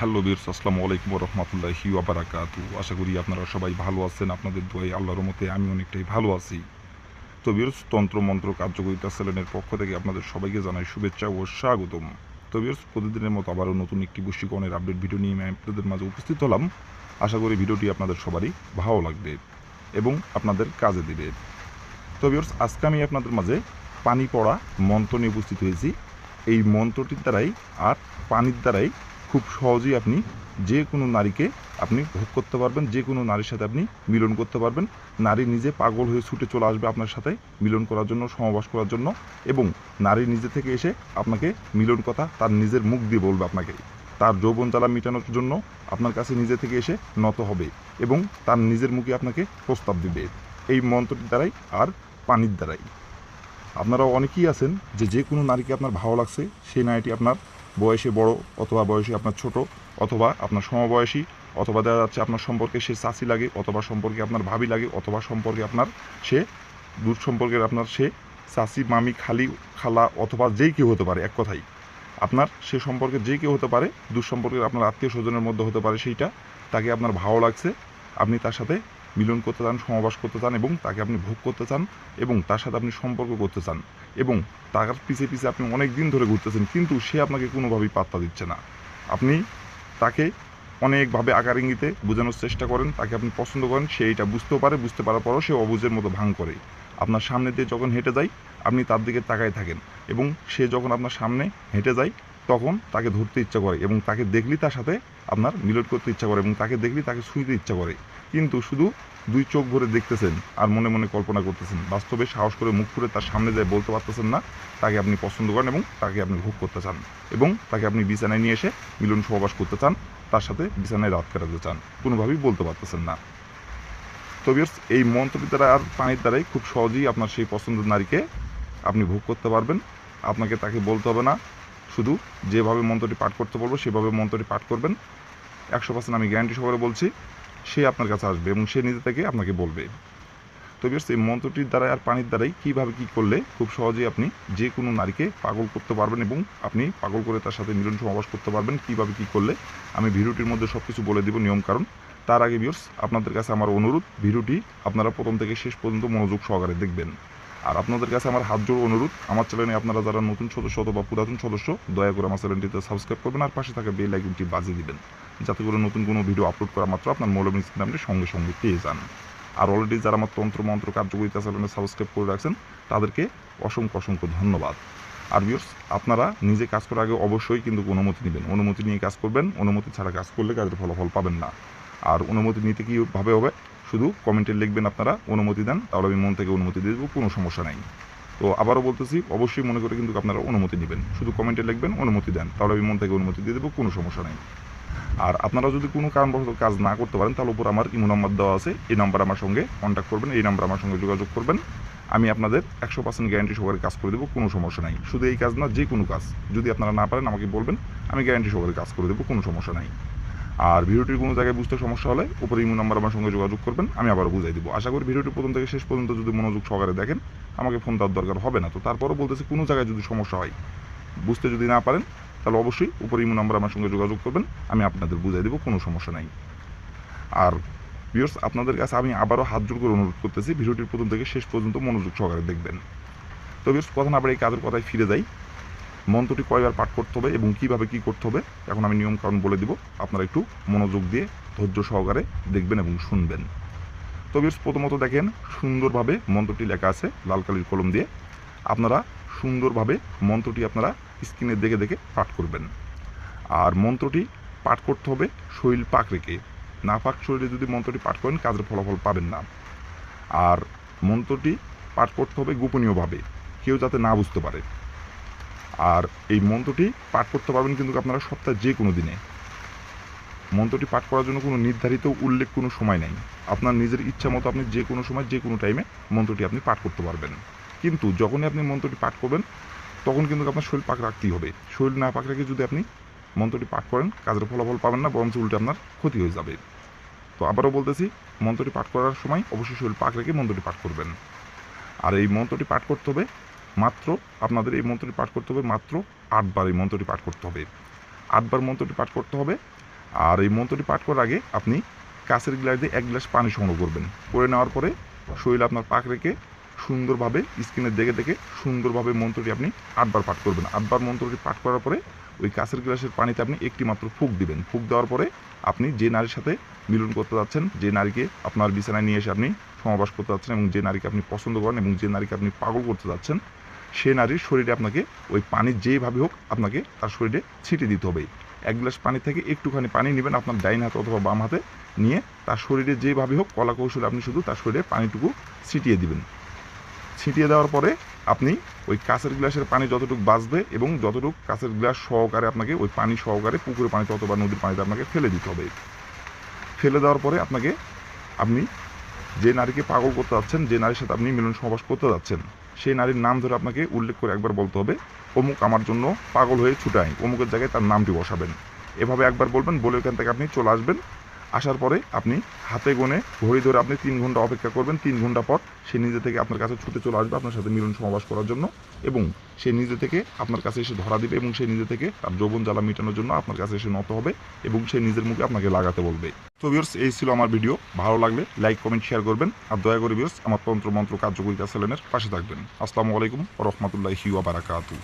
Hello বীর আসসালামু আলাইকুম রহমতুল্লাহি ওয়াবারাকাতু আশা করি আপনারা সবাই ভালো আছেন, আপনাদের দোয়াই আল্লাহর মতে আমি অনেকটাই ভালো আছি। তো বীর তন্ত্র মন্ত্র কার্যকরিতা সেলেনের পক্ষ থেকে আপনাদের সবাইকে জানাই শুভেচ্ছা ও স্বাগতম। তো বীর প্রতিদিনের মতো আবারও নতুন একটি বৈশিকরণের আপডেট ভিডিও নিয়ে আমি আপনাদের মাঝে উপস্থিত হলাম। আশা করি ভিডিওটি আপনাদের সবারই ভালো লাগবে এবং আপনাদের কাজে দেবে। তো ভিউর্স আজকে আমি আপনাদের মাঝে পানি পড়া মন্ত্র নিয়ে উপস্থিত হয়েছি। এই মন্ত্রটির দ্বারাই আর পানির দ্বারাই খুব সহজেই আপনি যে কোনো নারীকে আপনি ভোগ করতে পারবেন, যে কোনো নারীর সাথে আপনি মিলন করতে পারবেন। নারী নিজে পাগল হয়ে ছুটে চলে আসবে আপনার সাথে মিলন করার জন্য সমাবাস করার জন্য এবং নারী নিজে থেকে এসে আপনাকে মিলন কথা তার নিজের মুখ দিয়ে বলবে আপনাকে। তার যৌবন জ্বালা মেটানোর জন্য আপনার কাছে নিজে থেকে এসে নত হবে এবং তার নিজের মুখে আপনাকে প্রস্তাব দিবে। এই মন্ত্রটির দ্বারাই আর পানির দ্বারাই। আপনারা অনেকেই আছেন যে যে কোনো নারীকে আপনার ভালো লাগছে, সেই নারীটি আপনার বয়সে বড় অথবা বয়সে আপনার ছোট অথবা আপনার সমবয়সী অথবা দেখা যাচ্ছে আপনার সম্পর্কে সে চাষি লাগে অথবা সম্পর্কে আপনার ভাবি লাগে অথবা সম্পর্কে আপনার সে, দূর সম্পর্কের আপনার সে চাষি মামি, খালি, খালা অথবা যেই কেউ হতে পারে, এক কথাই। আপনার সে সম্পর্কে যে কেউ হতে পারে, দূর সম্পর্কের আপনার আত্মীয় স্বজনের মধ্যে হতে পারে সেইটা, তাকে আপনার ভালো লাগছে, আপনি তার সাথে মিলন করতে চান, সমাবাস করতে চান এবং তাকে আপনি ভোগ করতে চান এবং তার সাথে আপনি সম্পর্ক করতে চান এবং তার পিছে পিছে আপনি অনেক দিন ধরে ঘুরতেছেন কিন্তু সে আপনাকে কোনোভাবেই পাত্তা দিচ্ছে না। আপনি তাকে অনেকভাবে আকার ইঙ্গিতে বোঝানোর চেষ্টা করেন, তাকে আপনি পছন্দ করেন, সে এটা বুঝতেও পারে, বুঝতে পারার পরও সে অবুঝের মতো ভাঙ করে। আপনার সামনে দিয়ে যখন হেঁটে যায়, আপনি তার দিকে তাকায় থাকেন এবং সে যখন আপনার সামনে হেঁটে যায় তখন তাকে ধরতে ইচ্ছা করে এবং তাকে দেখলেই তার সাথে আপনার মিলট করতে ইচ্ছা করে এবং তাকে দেখলেই তাকে শুইতে ইচ্ছা করে। কিন্তু শুধু দুই চোখ ভরে দেখতেছেন আর মনে মনে কল্পনা করতেছেন। বাস্তবে সাহস করে মুখ খুলে তার সামনে যায় বলতে পারতেছেন না, তাকে আপনি পছন্দ করেন এবং তাকে আপনি ভোগ করতে চান এবং তাকে আপনি বিছানায় নিয়ে এসে মিলন সহবাস করতে চান, তার সাথে বিছানায় রাত কাটাতে চান। কোনোভাবেই বলতে পারতেছেন না। তো এই মন্ত্রটি দ্বারা আর পানির দ্বারাই খুব সহজেই আপনার সেই পছন্দের নারীকে আপনি ভোগ করতে পারবেন। আপনাকে তাকে বলতে হবে না শুধু যেভাবে মন্ত্রটি পাঠ করতে বলব সেভাবে মন্ত্রটি পাঠ করবেন। একশো পার্সেন্ট আমি গ্যারান্টি সহকারে বলছি সে আপনার কাছে আসবে এবং সে নিজে থেকে আপনাকে বলবে। তো ভিউয়ার্স, এই মন্ত্রটির দ্বারাই আর পানির দ্বারাই কীভাবে কী করলে খুব সহজেই আপনি যে কোনো নারীকে পাগল করতে পারবেন এবং আপনি পাগল করে তার সাথে মিলন সমাবাস করতে পারবেন কীভাবে কী করলে আমি ভিডিওটির মধ্যে সব কিছু বলে দিব নিয়ম কারণ। তার আগে ভিউয়ার্স আপনাদের কাছে আমার অনুরোধ ভিডিওটি আপনারা প্রথম থেকে শেষ পর্যন্ত মনোযোগ সহকারে দেখবেন। আর আপনাদের কাছে আমার হাত জোড় অনুরোধ, আমার চ্যানেলে আপনারা যারা নতুন সদস্য অথবা পুরাতন সদস্য, দয়া করে আমার চ্যানেলটিতে সাবস্ক্রাইব করবেন আর পাশে থাকা বেল আইকনটি বাজিয়ে দিবেন, যাতে করে নতুন কোনো ভিডিও আপলোড করা মাত্র আপনার মৌলমিন স্ক্রিন সঙ্গে সঙ্গে পেয়ে যান। আর অলরেডি যারা আমার তন্ত্র মন্ত্র কার্যকরিতা চ্যানেলে সাবস্ক্রাইব করে রাখছেন, তাদেরকে অসংখ্য অসংখ্য ধন্যবাদ। আর ভিউর্স আপনারা নিজে কাজ করার আগে অবশ্যই কিন্তু অনুমতি নেবেন। অনুমতি নিয়ে কাজ করবেন, অনুমতি ছাড়া কাজ করলে কাজের ফলাফল পাবেন না। আর অনুমতি নিতে কীভাবে হবে? শুধু কমেন্টে লিখবেন আপনারা, অনুমতি দেন, তাহলে আমি মন থেকে অনুমতি দিয়ে দেবো, কোনো সমস্যা নাই। তো আবারও বলতেছি, অবশ্যই মনে করে কিন্তু আপনারা অনুমতি নেবেন। শুধু কমেন্টে লিখবেন, অনুমতি দেন, তাহলে আমি মন থেকে অনুমতি দিয়ে দেবো, কোনো সমস্যা নেই। আর আপনারা যদি কোনো কারণবশত কাজ না করতে পারেন, তাহলে উপর আমার ইমো নাম্বার দেওয়া আছে, এই নাম্বার আমার সঙ্গে কন্ট্যাক্ট করবেন, এই নাম্বার আমার সঙ্গে যোগাযোগ করবেন। আমি আপনাদের একশো পার্সেন্ট গ্যারান্টি সহকারে কাজ করে দেবো, কোনো সমস্যা নাই। শুধু এই কাজ না, যে কোনো কাজ। যদি আপনারা না পারেন, আমাকে বলবেন, আমি গ্যারান্টি সহকারে কাজ করে দেবো, কোনো সমস্যা নাই। আর ভিডিওটির কোনো জায়গায় বুঝতে সমস্যা হলে উপরে ইমো নাম্বার আমার সঙ্গে যোগাযোগ করবেন, আমি আবার বুঝাই দেবো। আশা করি ভিডিওটি প্রথম থেকে শেষ পর্যন্ত যদি মনোযোগ সহকারে দেখেন, আমাকে ফোন দেওয়ার দরকার হবে না। তো তারপরও বলতেছি, কোনো জায়গায় যদি সমস্যা হয়, বুঝতে যদি না পারেন, তাহলে অবশ্যই উপরে ইমো নাম্বার আমার সঙ্গে যোগাযোগ করবেন, আমি আপনাদের বুঝাই দেবো, কোনো সমস্যা নাই। আর ভিউয়ার্স আপনাদের কাছে আমি আবারও হাত জোর করে অনুরোধ করতেছি, ভিডিওটির প্রথম থেকে শেষ পর্যন্ত মনোযোগ সহকারে দেখবেন। তো ভিউয়ার্স কথা না বাড়ি এই কাজের কথায় ফিরে যাই। মন্ত্রটি কয়বার পাঠ করতে হবে এবং কীভাবে কি করতে হবে, এখন আমি নিয়ম কারণ বলে দিব। আপনারা একটু মনোযোগ দিয়ে ধৈর্য সহকারে দেখবেন এবং শুনবেন। তো ভিউয়ার্স, প্রথমত দেখেন, সুন্দরভাবে মন্ত্রটি লেখা আছে লাল কালির কলম দিয়ে। আপনারা সুন্দরভাবে মন্ত্রটি আপনারা স্ক্রিনে দেখে দেখে পাঠ করবেন। আর মন্ত্রটি পাঠ করতে হবে শরীর পাক রেখে। না পাক শরীরে যদি মন্ত্রটি পাঠ করেন, কাজের ফলাফল পাবেন না। আর মন্ত্রটি পাঠ করতে হবে গোপনীয়ভাবে, কেউ যাতে না বুঝতে পারে। আর এই মন্ত্রটি পাঠ করতে পারবেন কিন্তু আপনারা সপ্তাহে যে কোনো দিনে। মন্ত্রটি পাঠ করার জন্য কোনো নির্ধারিত উল্লেখ কোনো সময় নেই। আপনার নিজের ইচ্ছা মতো আপনি যে কোনো সময় যে কোনো টাইমে মন্ত্রটি আপনি পাঠ করতে পারবেন। কিন্তু যখনই আপনি মন্ত্রটি পাঠ করবেন, তখন কিন্তু আপনার শরীর পাক রাখতেই হবে। শরীর না পাক রেখে যদি আপনি মন্ত্রটি পাঠ করেন, কাজের ফলাফল পাবেন না, বরঞ্চ উল্টে আপনার ক্ষতি হয়ে যাবে। তো আবারও বলতেছি, মন্ত্রটি পাঠ করার সময় অবশ্যই শরীর পাক রেখে মন্ত্রটি পাঠ করবেন। আর এই মন্ত্রটি পাঠ করতে হবে মাত্র আপনাদের এই মন্ত্রটি পাঠ করতে হবে, মাত্র আটবার এই মন্ত্রটি পাঠ করতে হবে। আটবার মন্ত্রটি পাঠ করতে হবে, আর এই মন্ত্রটি পাঠ করার আগে আপনি কাছের গ্লাস দিয়ে এক গ্লাস পানি সংগ্রহ করবেন। করে নেওয়ার পরে শরীরে আপনার পাক রেখে সুন্দরভাবে স্ক্রিনে দেখে দেখে সুন্দরভাবে মন্ত্রটি আপনি আটবার পাঠ করবেন। আটবার মন্ত্রটি পাঠ করার পরে ওই কাছের গ্লাসের পানিতে আপনি একটি মাত্র ফুক দিবেন। ফুক দেওয়ার পরে আপনি যে নারীর সাথে মিলন করতে যাচ্ছেন, যে নারীকে আপনার বিছানায় নিয়ে এসে আপনি সমাবাস করতে যাচ্ছেন এবং যে নারীকে আপনি পছন্দ করেন এবং যে নারীকে আপনি পাগল করতে যাচ্ছেন সে নারীর শরীরে আপনাকে ওই পানি যেভাবে হোক আপনাকে তার শরীরে ছিটিয়ে দিতে হবে। এক গ্লাস পানি থেকে একটুখানি পানি নেবেন আপনার ডাইন হাতে অথবা বাম হাতে নিয়ে তার শরীরে যেভাবে হোক কলা কৌশলে আপনি শুধু তার শরীরে পানিটুকু ছিটিয়ে দিবেন। ছিটিয়ে দেওয়ার পরে আপনি ওই কাঁচের গ্লাসের পানি যতটুকু বাঁচবে এবং যতটুকু কাঁচের গ্লাস সহকারে আপনাকে ওই পানি সহকারে পুকুরের পানিতে অথবা নদীর পানিতে আপনাকে ফেলে দিতে হবে। ফেলে দেওয়ার পরে আপনাকে আপনি যে নারীকে পাগল করতে যাচ্ছেন, যে নারীর সাথে আপনি মিলন সমাবাস করতে যাচ্ছেন সেই নারীর নাম ধরে আপনাকে উল্লেখ করে একবার বলতে হবে, অমুক আমার জন্য পাগল হয়ে ছুটায় অমুকের জায়গায় তার নামটি বসাবেন। এভাবে একবার বলবেন, বলে ওখান থেকে আপনি চলে আসবেন। আসার পরে আপনি হাতে গোনে ঘড়ি ধরে আপনি তিন ঘণ্টা অপেক্ষা করবেন। তিন ঘণ্টা পর সে নিজে থেকে আপনার কাছে ছুটে চলে আসবে আপনার সাথে মিলন সমাবাস করার জন্য এবং সে নিজে থেকে আপনার কাছে এসে ধরা দিবে এবং সে নিজে থেকে তার যৌবন জ্বালা মেটানোর জন্য আপনার কাছে এসে নত হবে এবং সে নিজের মুখে আপনাকে লাগাতে বলবে। তো ভিউর্স এই ছিল আমার ভিডিও ভালো লাগলে লাইক কমেন্ট শেয়ার করবেন। আর দয়া করে ভিউর্স আমার তন্ত্র মন্ত্র কার্যকরিতা চ্যানেলের পাশে থাকবেন। আসসালামু আলাইকুম রহমতুল্লাহি ওয়া বারাকাতু